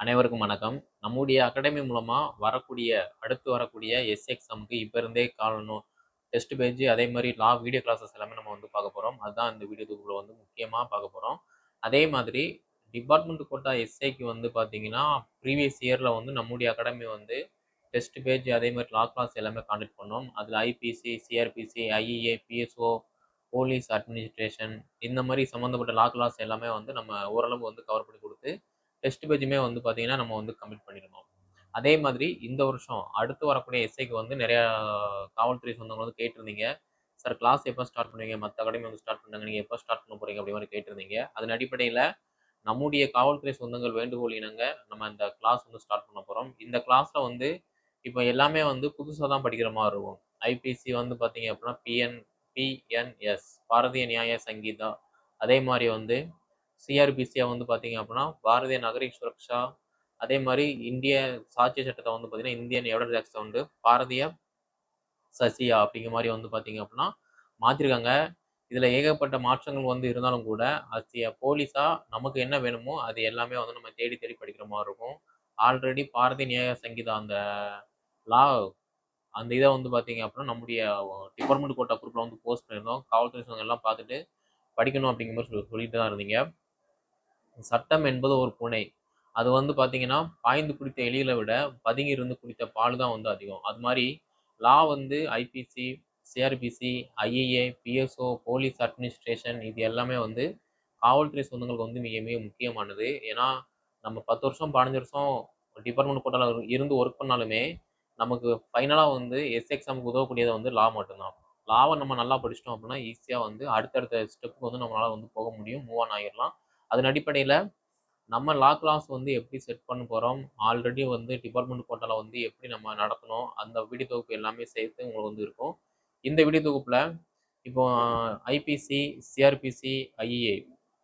அனைவருக்கும் வணக்கம். நம்முடைய அகாடமி மூலமாக வரக்கூடிய அடுத்து வரக்கூடிய எஸ் எக்ஸாமுக்கு இப்போ இருந்தே காலணும் டெஸ்ட் பேஜ் அதே மாதிரி லா வீடியோ கிளாஸஸ் எல்லாமே நம்ம வந்து பார்க்க போகிறோம் அதுதான் இந்த வீடியோ தொகுப்பில் வந்து முக்கியமாக பார்க்க போகிறோம் அதே மாதிரி டிபார்ட்மெண்ட் கோட்டா எஸ்ஐக்கு வந்து பார்த்தீங்கன்னா ப்ரீவியஸ் இயரில் வந்து நம்முடைய அகாடமி வந்து டெஸ்ட் பேஜ் அதே மாதிரி லா கிளாஸ் எல்லாமே காண்டக்ட் பண்ணோம். அதில் IPC CrPC IEA PSO police administration இந்த மாதிரி சம்மந்தப்பட்ட லா கிளாஸ் எல்லாமே வந்து நம்ம ஓரளவு வந்து கவர் பண்ணி கொடுத்து டெஸ்ட் பேஜுமே வந்து பார்த்தீங்கன்னா நம்ம வந்து கம்ப்ளீட் பண்ணிடணும். அதே மாதிரி இந்த வருஷம் அடுத்து வரக்கூடிய எஸ்ஐக்கு வந்து நிறையா காவல்துறை சொந்தங்கள் வந்து கேட்டிருந்தீங்க. சார் கிளாஸ் எப்போ ஸ்டார்ட் பண்ணுவீங்க? மற்ற அகாடமி வந்து ஸ்டார்ட் பண்ணாங்க. நீங்கள் எப்போ ஸ்டார்ட் பண்ண போகிறீங்க அப்படி மாதிரி கேட்டிருந்தீங்க. அதன் அடிப்படையில் நம்முடைய காவல்துறை சொந்தங்கள் வேண்டுகோள் இணங்க நம்ம இந்த கிளாஸ் வந்து ஸ்டார்ட் பண்ண போகிறோம் இந்த கிளாஸில் வந்து இப்போ எல்லாமே வந்து புதுசாக தான் படிக்கிற மாதிரி இருக்கும். ஐபிசி வந்து பார்த்தீங்க அப்படின்னா பிஎன் பிஎன்எஸ் பாரதிய நியாய சங்கீதா அதே மாதிரி வந்து சிஆர்பிசியாக வந்து பார்த்தீங்க அப்படின்னா பாரதிய நகரிக் சுரக்ஷா அதே மாதிரி இந்திய சாட்சிய சட்டத்தை வந்து பார்த்தீங்கன்னா இந்தியன் எவிடன்ஸ் ஆக்ட் வந்து பாரதிய சசியா அப்படிங்கிற மாதிரி வந்து பார்த்தீங்க அப்படின்னா மாற்றிருக்காங்க இதில் ஏகப்பட்ட மாற்றங்கள் வந்து இருந்தாலும் கூட அது போலீஸாக நமக்கு என்ன வேணுமோ அது எல்லாமே வந்து நம்ம தேடி தேடி படிக்கிற மாதிரி இருக்கும். ஆல்ரெடி பாரதிய நியாய சங்கீதா அந்த லா அந்த இதை வந்து பார்த்தீங்க அப்படின்னா நம்முடைய டிபார்ட்மெண்ட் கோட்டா குரூப்பில் வந்து போஸ்ட் பண்ணியிருந்தோம். காவல்துறை சங்கம் எல்லாம் பார்த்துட்டு படிக்கணும் அப்படிங்கிற மாதிரி சொல்லி சொல்லிட்டு தான் இருந்தீங்க. சட்டம் என்பது ஒரு புனை. அது வந்து பார்த்தீங்கன்னா பாய்ந்து குடித்த எலிகளை விட பதுங்கி இருந்து குடித்த பால் தான் வந்து அதிகம். அது மாதிரி லா வந்து IPC CrPC IAA PSO police administration இது எல்லாமே வந்து காவல்துறை சொந்தங்களுக்கு வந்து மிக மிக முக்கியமானது. ஏன்னா நம்ம பத்து வருஷம் பதினஞ்சு வருஷம் டிபார்ட்மெண்ட் கோட்டாவில் இருந்து ஒர்க் பண்ணாலுமே நமக்கு ஃபைனலாக வந்து எஸ் எக்ஸாமுக்கு உதவக்கூடியது வந்து லா மட்டும்தான். லாவை நம்ம நல்லா படிச்சிட்டோம் அப்படின்னா ஈஸியாக வந்து அடுத்தடுத்த ஸ்டெப்புக்கு வந்து நம்மளால் வந்து போக முடியும். மூவ் ஆன் ஆகிடலாம் அதன் அடிப்படையில் நம்ம லா கிளாஸ் வந்து எப்படி செட் பண்ண போகிறோம் ஆல்ரெடி வந்து டிபார்ட்மெண்ட் போர்ட்டலை வந்து எப்படி நம்ம நடத்தணும்? அந்த வீடியோ தொகுப்பு எல்லாமே சேர்த்து உங்களுக்கு வந்து இருக்கும். இந்த வீடியோ தொகுப்பில் இப்போ ஐபிசி சிஆர்பிசி ஐஏ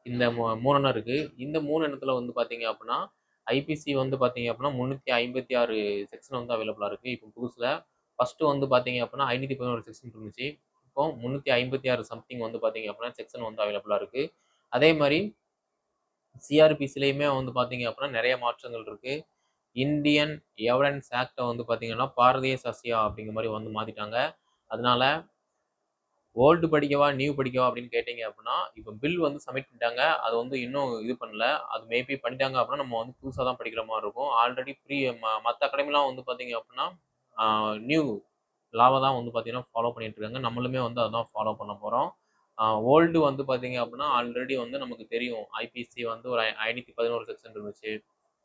இந்த மூ- மூணு எண்ணம் இருக்குது இந்த மூணு எண்ணத்தில் வந்து பார்த்தீங்க அப்படின்னா ஐபிசி வந்து பார்த்தீங்க அப்படின்னா முந்நூற்றி ஐம்பத்தி ஆறு செக்ஷன் வந்து அவைலபிளாக இருக்குது இப்போ புதுசில் ஃபஸ்ட்டு வந்து பார்த்தீங்க அப்படின்னா ஐநூற்றி பதினோரு செக்ஷன் இருந்துச்சு. இப்போ முந்நூற்றி ஐம்பத்தி ஆறு சம்திங் வந்து பார்த்தீங்க அப்படின்னா செக்ஷன் வந்து அவைலபிளாக இருக்குது அதே மாதிரி சிஆர்பிசிலையுமே வந்து பார்த்தீங்க அப்படின்னா நிறைய மாற்றங்கள் இருக்குது இந்தியன் எவிடன்ஸ் ஆக்டை வந்து பார்த்தீங்கன்னா பாரதிய சசியா அப்படிங்கிற மாதிரி வந்து மாற்றிட்டாங்க அதனால ஓல்டு படிக்கவா நியூ படிக்கவா அப்படின்னு கேட்டிங்க அப்படின்னா இப்போ பில் வந்து சப்மிட் பண்ணிட்டாங்க. அது வந்து இன்னும் இது பண்ணல. அது மேபி பண்ணிட்டாங்க அப்படின்னா நம்ம வந்து புதுசாக தான் படிக்கிற மாதிரி இருக்கும். ஆல்ரெடி ப்ரீ மற்ற அகாடமிலாம் வந்து பார்த்தீங்க அப்படின்னா நியூ லாவை தான் வந்து பார்த்தீங்கன்னா ஃபாலோ பண்ணிட்டு இருக்காங்க. நம்மளுமே வந்து அதான் ஃபாலோ பண்ண போகிறோம் ஓல்டு வந்து பார்த்தீங்க அப்படின்னா ஆல்ரெடி வந்து நமக்கு தெரியும். ஐபிசி வந்து ஒரு ஐ- ஐநூற்றி பதினோரு செக்ஷன் இருந்துச்சு.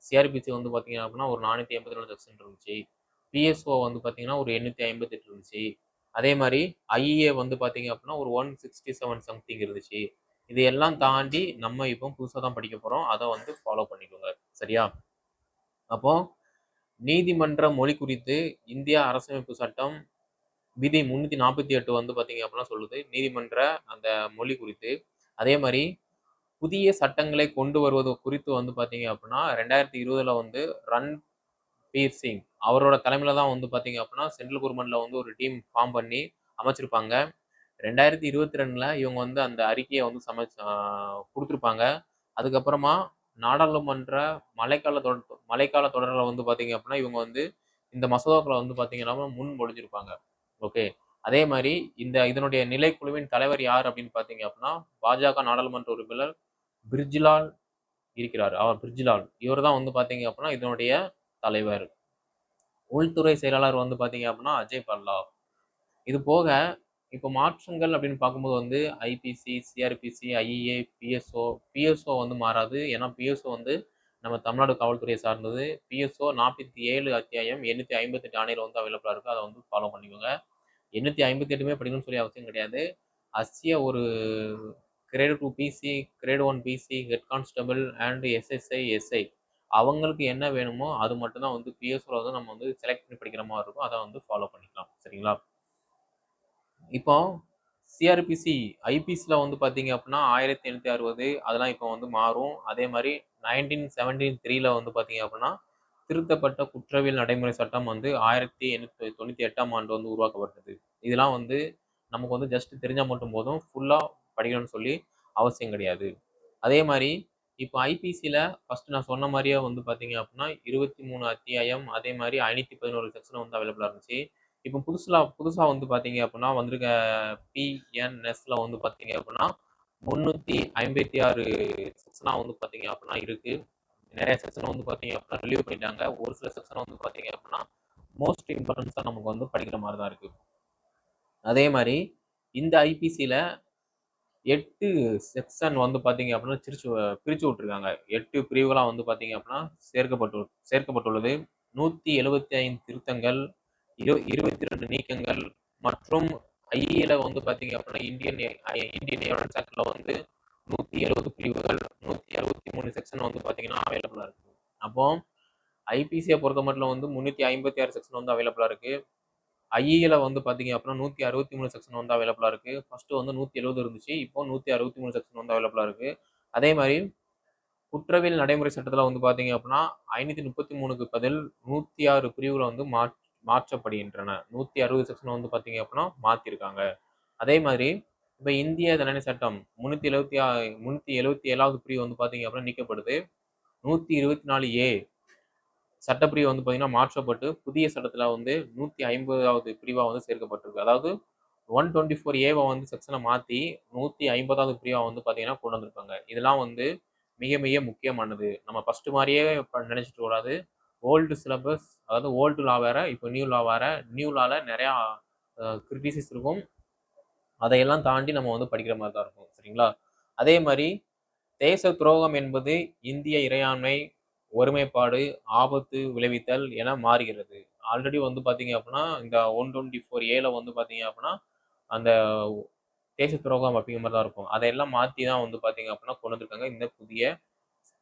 சிஆர்பிசி வந்து பார்த்தீங்க அப்படின்னா ஒரு நானூற்றி எண்பத்தி ரெண்டு செக்ஷன் இருந்துச்சு. பிஎஸ்ஓ வந்து பார்த்தீங்கன்னா ஒரு எண்ணூற்றி ஐம்பத்தெட்டு இருந்துச்சு. அதே மாதிரி ஐஏ வந்து பார்த்தீங்க அப்படின்னா ஒரு ஒன் சிக்ஸ்டி செவன் சம்திங் இருந்துச்சு. இது எல்லாம் தாண்டி நம்ம இப்போ புதுசாக தான் படிக்க போகிறோம் அதை வந்து ஃபாலோ பண்ணிக்கோங்க. சரியா? அப்போது நீதிமன்ற மொழி குறித்து இந்தியா அரசமைப்பு சட்டம் விதி முந்நூற்றி நாற்பத்தி எட்டு வந்து பார்த்தீங்க அப்படின்னா சொல்லுது. நீதிமன்ற அந்த மொழி குறித்து. அதே மாதிரி புதிய சட்டங்களை கொண்டு வருவது குறித்து வந்து பார்த்தீங்க அப்படின்னா ரெண்டாயிரத்தி இருபதில் வந்து ரன் பீர் சிங் அவரோட தலைமையில தான் வந்து பார்த்தீங்க அப்படின்னா சென்ட்ரல் கவர்மெண்ட்டில் வந்து ஒரு டீம் ஃபார்ம் பண்ணி அமைச்சிருப்பாங்க. ரெண்டாயிரத்தி இருபத்தி ரெண்டில் இவங்க வந்து அந்த அறிக்கையை வந்து சமைச்சு கொடுத்துருப்பாங்க. அதுக்கப்புறமா நாடாளுமன்ற மழைக்கால தொடர் மழைக்கால தொடரில் வந்து பார்த்தீங்க அப்படின்னா இவங்க வந்து இந்த மசோதாக்களை வந்து பார்த்தீங்கன்னா முன் மொழிஞ்சிருப்பாங்க. ஓகே. அதே மாதிரி இந்த இதனுடைய நிலைக்குழுவின் தலைவர் யார் அப்படின்னு பார்த்தீங்க அப்படின்னா பாஜக நாடாளுமன்ற உறுப்பினர் பிர்ஜிலால் இருக்கிறார். அவர் பிர்ஜிலால். இவர் தான் வந்து பார்த்தீங்க அப்படின்னா இதனுடைய தலைவர். உள்துறை செயலாளர் வந்து பார்த்தீங்க அப்படின்னா அஜய் பல்லா இது போக இப்போ மாற்றங்கள் அப்படின்னு பார்க்கும்போது வந்து IPC CrPC IA PSO PSO வந்து மாறாது. ஏன்னா பிஎஸ்ஓ வந்து நம்ம தமிழ்நாடு காவல்துறையை சார்ந்தது. பிஎஸ்ஓ நாற்பத்தி ஏழு அத்தியாயம் எண்ணூற்றி ஐம்பத்தெட்டு ஆணையில் வந்து அவைலபிளாக இருக்குது அதை வந்து ஃபாலோ பண்ணிக்கோங்க. எண்ணூற்றி ஐம்பத்தி எட்டுமே படிக்கணும்னு சொல்லி அவசியம் கிடையாது. அசிய ஒரு grade two PC grade one PC head constable and SSI SI அவங்களுக்கு என்ன வேணுமோ அது மட்டும்தான் வந்து பிஎஸ்ஓவில் வந்து நம்ம வந்து செலக்ட் பண்ணி படிக்கிற மாதிரி இருக்கும். அதை வந்து ஃபாலோ பண்ணிக்கலாம். சரிங்களா? இப்போ சிஆர்பிசி ஐபிசியில் வந்து பார்த்தீங்க அப்படின்னா ஆயிரத்தி எண்ணூற்றி அறுபது அதெல்லாம் இப்போ வந்து மாறும். அதே மாதிரி நைன்டீன் செவன்டீன் த்ரீல வந்து பார்த்தீங்க அப்படின்னா திருத்தப்பட்ட குற்றவியல் நடைமுறை சட்டம் வந்து ஆயிரத்தி எண்ணூற்றி தொண்ணூற்றி எட்டாம் ஆண்டு வந்து உருவாக்கப்பட்டது. இதெல்லாம் வந்து நமக்கு வந்து ஜஸ்ட் தெரிஞ்சால் மட்டும் போதும் ஃபுல்லாக படிக்கணும்னு சொல்லி அவசியம் கிடையாது. அதே மாதிரி இப்போ ஐபிசியில் ஃபஸ்ட்டு நான் சொன்ன மாதிரியே வந்து பார்த்தீங்க அப்படின்னா இருபத்தி மூணு அத்தியாயம் அதே மாதிரி ஐநூற்றி பதினோரு செக்ஷன் வந்து அவைலபிளாக இருந்துச்சு. இப்போ புதுசில் புதுசாக வந்து பார்த்தீங்க அப்படின்னா வந்திருக்க பிஎன்எஸ்ல வந்து பார்த்தீங்க அப்படின்னா முந்நூற்றி ஐம்பத்தி ஆறு செக்ஷனாக வந்து பார்த்தீங்க அப்படின்னா இருக்குது நிறைய செக்ஷன் வந்து பார்த்தீங்க அப்படின்னா ரிலீவ் பண்ணிட்டாங்க. ஒரு சில செக்ஷன் வந்து பார்த்தீங்க அப்படின்னா மோஸ்ட் இம்பார்ட்டன்ஸாக நமக்கு வந்து படிக்கிற மாதிரி தான் இருக்குது அதே மாதிரி இந்த ஐபிசியில் எட்டு செக்ஷன் வந்து பார்த்தீங்க அப்படின்னா பிரிச்சு பிரித்து விட்ருக்காங்க எட்டு பிரிவுகளாக வந்து பார்த்தீங்க அப்படின்னா சேர்க்கப்பட்டு சேர்க்கப்பட்டுள்ளது. நூற்றி எழுபத்தி ஐந்து திருத்தங்கள் இரு இருபத்தி ரெண்டு நீக்கங்கள் மற்றும் ஐஏல வந்து பார்த்தீங்க அப்படின்னா இந்தியன் இந்தியன் எவிடன்ஸ் ஆக்டில் வந்து நூற்றி எழுபது பிரிவுகள் நூற்றி அறுபத்தி மூணு செக்ஷன் வந்து பார்த்தீங்கன்னா அவைலபிளாக இருக்குது அப்போ ஐபிசியை பொறுத்த மட்டும் வந்து முந்நூற்றி ஐம்பத்தி ஆறு செக்ஷன் வந்து அவைலபிளாக இருக்குது ஐஇல வந்து பார்த்தீங்க அப்படின்னா நூற்றி அறுபத்தி மூணு செக்ஷன் வந்து அவைலபிளாக இருக்குது ஃபஸ்ட்டு வந்து நூற்றி எழுபது இருந்துச்சு இப்போ நூற்றி அறுபத்தி மூணு செக்ஷன் வந்து அவைலபிளாக இருக்குது அதே மாதிரி குற்றவியல் நடைமுறை சட்டத்தில் வந்து பார்த்தீங்க அப்படின்னா ஐநூற்றி முப்பத்தி மூணுக்கு பதில் நூற்றி ஆறு பிரிவுகளை வந்து மா மாற்றப்படுகின்றன. நூற்றி அறுபது செக்ஷனை வந்து பார்த்தீங்க அப்படின்னா மாற்றிருக்காங்க அதே மாதிரி இப்போ இந்திய தண்டனை சட்டம் முந்நூற்றி எழுபத்தி ஆ முந்நூற்றி எழுபத்தி ஏழாவது பிரிவு வந்து பார்த்தீங்க அப்படின்னா நீக்கப்படுது. நூற்றி இருபத்தி நாலு ஏ சட்டப்பிரிவு வந்து பார்த்தீங்கன்னா மாற்றப்பட்டு புதிய சட்டத்தில் வந்து நூற்றி ஐம்பதாவது பிரிவாக வந்து சேர்க்கப்பட்டிருக்கு. அதாவது ஒன் டுவெண்ட்டி ஃபோர் ஏவை வந்து செக்ஷனை மாற்றி நூற்றி ஐம்பதாவது பிரிவாக வந்து பார்த்தீங்கன்னா கொண்டு வந்திருப்பாங்க இதெல்லாம் வந்து மிக மிக முக்கியமானது. நம்ம ஃபஸ்ட்டு மாதிரியே நினச்சிட்டு கூடாது. ஓல்டு சிலபஸ் அதாவது ஓல்டு லா வேற இப்போ நியூ லா வேற. நியூ லாவில் நிறையா கிரிட்டிசிஸ் இருக்கும். அதையெல்லாம் தாண்டி நம்ம வந்து படிக்கிற மாதிரி தான் இருக்கும். சரிங்களா? அதே மாதிரி தேச துரோகம் என்பது இந்திய இறையாண்மை ஒருமைப்பாடு ஆபத்து விளைவித்தல் என மாறுகிறது. ஆல்ரெடி வந்து பார்த்தீங்க அப்படின்னா இந்த ஒன் டுவெண்ட்டி ஃபோர் ஏல வந்து பார்த்தீங்க அப்படின்னா அந்த தேச துரோகம் அப்படிங்கிற மாதிரி தான் இருக்கும். அதையெல்லாம் மாற்றி தான் வந்து பார்த்தீங்க அப்படின்னா கொண்டு வந்திருக்காங்க இந்த புதிய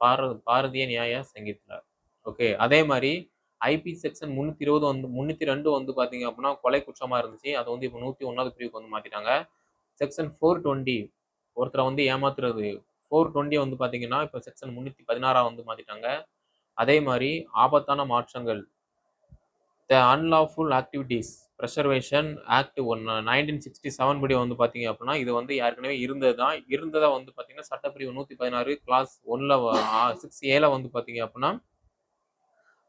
பார பாரதிய நியாய சங்கீத்தில் ஓகே அதே மாதிரி ஐபி செக்ஷன் முந்நூற்றி இருபது வந்து முந்நூற்றி ரெண்டு வந்து பார்த்தீங்க அப்படின்னா கொலை குற்றமாக இருந்துச்சு. அதை வந்து இப்போ நூற்றி ஒன்றாவது பிரிவுக்கு வந்து மாற்றிட்டாங்க செக்ஷன் ஃபோர் டுவெண்ட்டி ஒருத்தரை வந்து ஏமாத்துறது. ஃபோர் டுவெண்ட்டி வந்து பார்த்தீங்கன்னா இப்போ செக்ஷன் முந்நூற்றி பதினாறாக வந்து மாற்றிட்டாங்க அதே மாதிரி ஆபத்தான மாற்றங்கள். The unlawful activities preservation act one nineteen sixty seven படி வந்து பார்த்தீங்க அப்படின்னா இது வந்து ஏற்கனவே இருந்தது தான் இருந்ததை வந்து பார்த்தீங்கன்னா சட்டப்பிரிவு நூற்றி பதினாறு கிளாஸ் ஒன்னில் சிக்ஸ் ஏல வந்து பார்த்தீங்க அப்படின்னா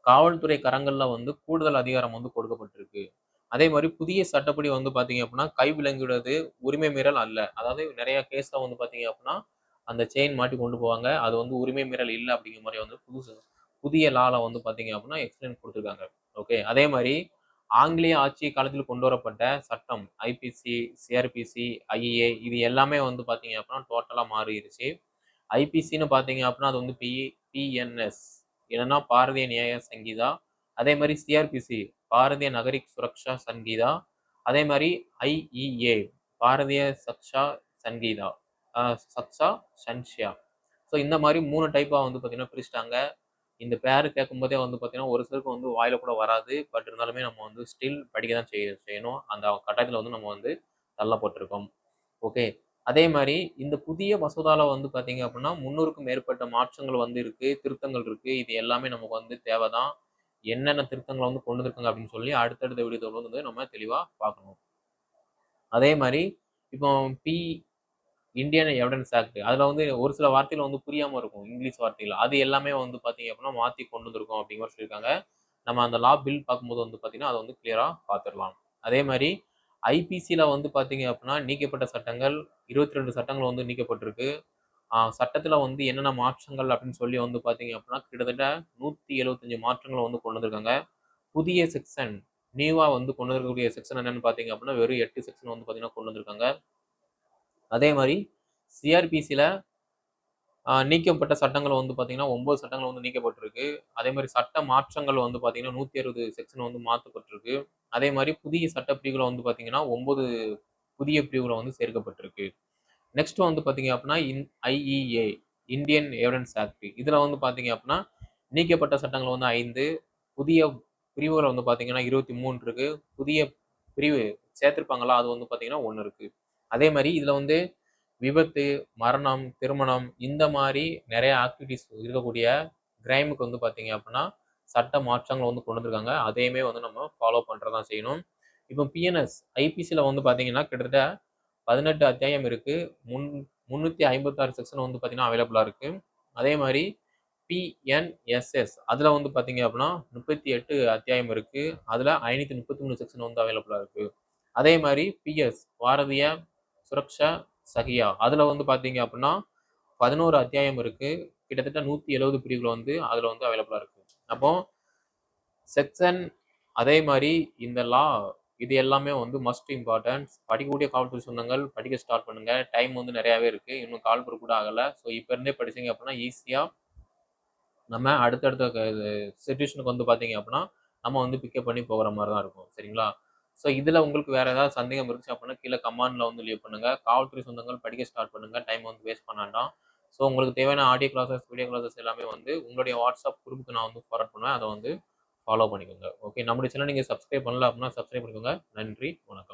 காவல்துறை கரங்களில் வந்து கூடுதல் அதிகாரம் வந்து கொடுக்கப்பட்டிருக்கு. அதே மாதிரி புதிய சட்டப்படி வந்து பார்த்தீங்க அப்படின்னா கைவிலங்குவது உரிமை மீறல் அல்ல. அதாவது நிறைய கேஸில் வந்து பார்த்தீங்க அப்படின்னா அந்த செயின் மாட்டி கொண்டு போவாங்க. அது வந்து உரிமை மீறல் இல்லை அப்படிங்கிற மாதிரி வந்து புதுசு புதிய லால வந்து பார்த்தீங்க அப்படின்னா எக்ஸ்பிளைன் கொடுத்துருக்காங்க. ஓகே அதே மாதிரி ஆங்கிலேய ஆட்சி காலத்தில் கொண்டு வரப்பட்ட சட்டம் ஐபிசி சிஆர்பிசி ஐஏ இது எல்லாமே வந்து பார்த்தீங்க அப்படின்னா டோட்டலாக மாறிடுச்சு ஐபிசின்னு பார்த்தீங்க அப்படின்னா அது வந்து பி பிஎன்எஸ் என்னன்னா பாரதிய நியாய சங்கீதா அதே மாதிரி சிஆர்பிசி பாரதிய நகரிக் சுரக்ஷா சங்கீதா அதே மாதிரி ஐஇஏ பாரதிய சக்ஷா சங்கீதா சக்ஷா சன்ஷியா. ஸோ இந்த மாதிரி மூணு டைப்பாக வந்து பார்த்தீங்கன்னா பிரிச்சிட்டாங்க. இந்த பேர் கேட்கும்போதே வந்து பார்த்தீங்கன்னா ஒரு சிலருக்கு வந்து வாயில கூட வராது. பட் இருந்தாலுமே நம்ம வந்து ஸ்டில் படிக்க தான் செய்ய செய்யணும். அந்த கட்டாயத்தில் வந்து நம்ம வந்து தள்ளப்பட்டிருக்கோம் ஓகே அதே மாதிரி இந்த புதிய மசோதாவில் வந்து பார்த்தீங்க அப்படின்னா முன்னூறுக்கும் மேற்பட்ட மாற்றங்கள் வந்து இருக்குது திருத்தங்கள் இருக்குது இது எல்லாமே நமக்கு வந்து தேவை தான் என்னென்ன திருத்தங்களை வந்து கொண்டு வந்திருக்காங்க அப்படின்னு சொல்லி அடுத்தடுத்த வீடியோவில் வந்து நம்ம தெளிவாக பார்க்கணும் அதே மாதிரி இப்போ பி இந்தியன் எவிடன்ஸ் ஆக்ட் அதில் வந்து ஒரு சில வார்த்தையில் வந்து புரியாமல் இருக்கும் இங்கிலீஷ் வார்த்தைகள். அது எல்லாமே வந்து பார்த்தீங்க அப்படின்னா மாற்றி கொண்டு வந்திருக்கோம் அப்படிங்கிற சொல்லியிருக்காங்க நம்ம அந்த லா பில் பார்க்கும்போது வந்து பார்த்தீங்கன்னா அதை வந்து கிளியராக பார்த்துடலாம் அதே மாதிரி ஐபிசியில் வந்து பார்த்தீங்க அப்படின்னா நீக்கப்பட்ட சட்டங்கள் இருபத்தி ரெண்டு சட்டங்கள் வந்து நீக்கப்பட்டிருக்கு. சட்டத்தில் வந்து என்னென்ன மாற்றங்கள் அப்படின்னு சொல்லி வந்து பார்த்தீங்க அப்படின்னா கிட்டத்தட்ட நூற்றி எழுபத்தஞ்சு மாற்றங்களை வந்து கொண்டு வந்திருக்காங்க. புதிய செக்ஷன் நியூவாக வந்து கொண்டு வரக்கூடிய செக்ஷன் என்னன்னு பார்த்தீங்க அப்படின்னா வெறும் எட்டு செக்ஷன் வந்து பார்த்தீங்கன்னா கொண்டு வந்திருக்காங்க. அதே மாதிரி சிஆர்பிசியில் நீக்கப்பட்ட சட்டங்கள் வந்து பார்த்தீங்கன்னா ஒம்பது சட்டங்கள் வந்து நீக்கப்பட்டிருக்கு. அதே மாதிரி சட்ட மாற்றங்கள் வந்து பார்த்தீங்கன்னா நூற்றி அறுபது செக்ஷன் வந்து மாற்றப்பட்டிருக்கு. அதே மாதிரி புதிய சட்ட பிரிவுகளை வந்து பார்த்தீங்கன்னா ஒன்பது புதிய பிரிவுகளை வந்து சேர்க்கப்பட்டிருக்கு. நெக்ஸ்ட் வந்து பார்த்தீங்க அப்படின்னா in IEA Indian evidence act இதில் வந்து பார்த்தீங்க அப்படின்னா நீக்கப்பட்ட சட்டங்கள் வந்து ஐந்து புதிய பிரிவுகளை வந்து பார்த்தீங்கன்னா இருபத்தி மூணு இருக்கு. புதிய பிரிவு சேர்த்திருப்பாங்களா? அது வந்து பார்த்தீங்கன்னா ஒன்று இருக்கு. அதே மாதிரி இதில் வந்து விபத்து மரணம் திருமணம் இந்த மாதிரி நிறைய ஆக்டிவிட்டிஸ் இருக்கக்கூடிய கிரைமுக்கு வந்து பார்த்தீங்க அப்படின்னா சட்ட மாற்றங்களை வந்து கொண்டு வந்திருக்காங்க. அதையுமே வந்து நம்ம ஃபாலோ பண்ணுறதான் செய்யணும். இப்போ பிஎன்எஸ் ஐபிசியில் வந்து பார்த்தீங்கன்னா கிட்டத்தட்ட பதினெட்டு அத்தியாயம் இருக்குது முன் முந்நூற்றி ஐம்பத்தாறு செக்ஷன் வந்து பார்த்தீங்கன்னா அவைலபிளாக இருக்குது அதே மாதிரி பிஎன்எஸ்எஸ் அதில் வந்து பார்த்தீங்க அப்படின்னா முப்பத்தி எட்டு அத்தியாயம் இருக்குது அதில் ஐநூற்றி முப்பத்தி மூணு செக்ஷன் வந்து அவைலபிளாக இருக்குது அதே மாதிரி பிஎஸ் பாரதிய சுரக்ஷா சகியா அதில் வந்து பார்த்தீங்க அப்படின்னா பதினோரு அத்தியாயம் இருக்குது கிட்டத்தட்ட நூற்றி எழுபது பிரிவுகள் வந்து அதில் வந்து அவைலபிளாக இருக்குது அப்போ செக்ஷன் அதே மாதிரி இந்த லா இது எல்லாமே வந்து மஸ்ட் இம்பார்ட்டன்ஸ் படிக்கக்கூடிய காவல்துறை சொந்தங்கள் படிக்க ஸ்டார்ட் பண்ணுங்க. டைம் வந்து நிறையாவே இருக்கு. இன்னும் கால் கூட ஆகலை. ஸோ இப்போ இருந்தே படிச்சீங்க அப்படின்னா ஈஸியாக நம்ம அடுத்தடுத்த சுச்சுவேஷனுக்கு வந்து பார்த்தீங்க அப்படின்னா நம்ம வந்து பிக்கப் பண்ணி போகிற மாதிரி தான் இருக்கும். சரிங்களா? ஸோ இதில் உங்களுக்கு வேறு ஏதாவது சந்தேகம் இருந்துச்சு அப்படின்னா கீழே கமாண்டில் வந்து லீவ் பண்ணுங்கள் காவல்துறை சொந்தங்கள் படிக்க ஸ்டார்ட் பண்ணுங்கள் டைம் வந்து வேஸ்ட் பண்ண வேண்டாம். ஸோ உங்களுக்கு தேவையான ஆடியோ கிளாஸஸ் வீடியோ கிளாஸஸ் எல்லாமே வந்து உங்களுடைய வாட்ஸ்அப் குரூப்புக்கு நான் வந்து ஃபார்வர்ட் பண்ணுவேன். அதை வந்து ஃபாலோ பண்ணிக்கோங்க. ஓகே நம்மளுடைய சேனல் நீங்கள் சப்ஸ்கிரைப் பண்ணல அப்படின்னா சப்ஸ்கிரைப் பண்ணிக்கோங்க. நன்றி வணக்கம்.